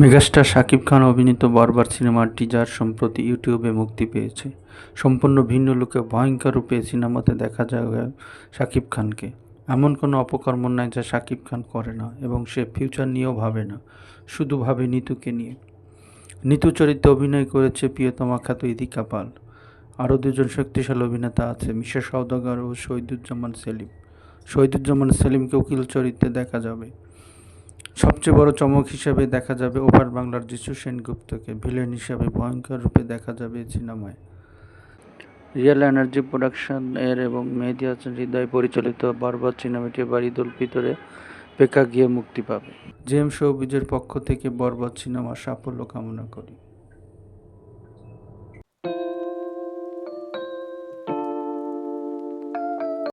Megastar Shakib Khan অভিনীত বারবার সিনেমার টিজার সম্প্রতি ইউটিউবে মুক্তি পেয়েছে। সম্পূর্ণ ভিন্ন লুকে ভয়ঙ্কর রূপে সিনেমাতে দেখা যাবে শাকিব খানকে। এমন কোনো অপকর্ম নাই যা শাকিব খান করে না এবং সে ফিউচার নিয়েও ভাবে না, শুধু ভাবে নিতুকে নিয়ে। নিতু চরিত্রে অভিনয় করেছে প্রিয়তমা খ্যাত ইদিকা পাল। আরও দুজন শক্তিশালী অভিনেতা আছে, মিশা সওদাগর ও শহীদুজ্জামান সেলিম। শহীদুজ্জামান সেলিমকে উকিল চরিত্রে দেখা যাবে। সবচেয়ে বড় চমক হিসাবে দেখা যাবে ওপার বাংলার যিশু সেনগুপ্তকে। ভিলেন হিসাবে ভয়ঙ্কর রূপে দেখা যাবে সিনেমায়। রিয়েল এনার্জি প্রোডাকশন এর এবং মেহেদি হাসান হৃদয় পরিচালিত বারবার সিনেমাটি বাড়ি দোল ভিতরে ফিতরে পেকা গিয়ে মুক্তি পাবে। জেম শোবিজের পক্ষ থেকে বরবাদ সিনেমার সাফল্য কামনা করি।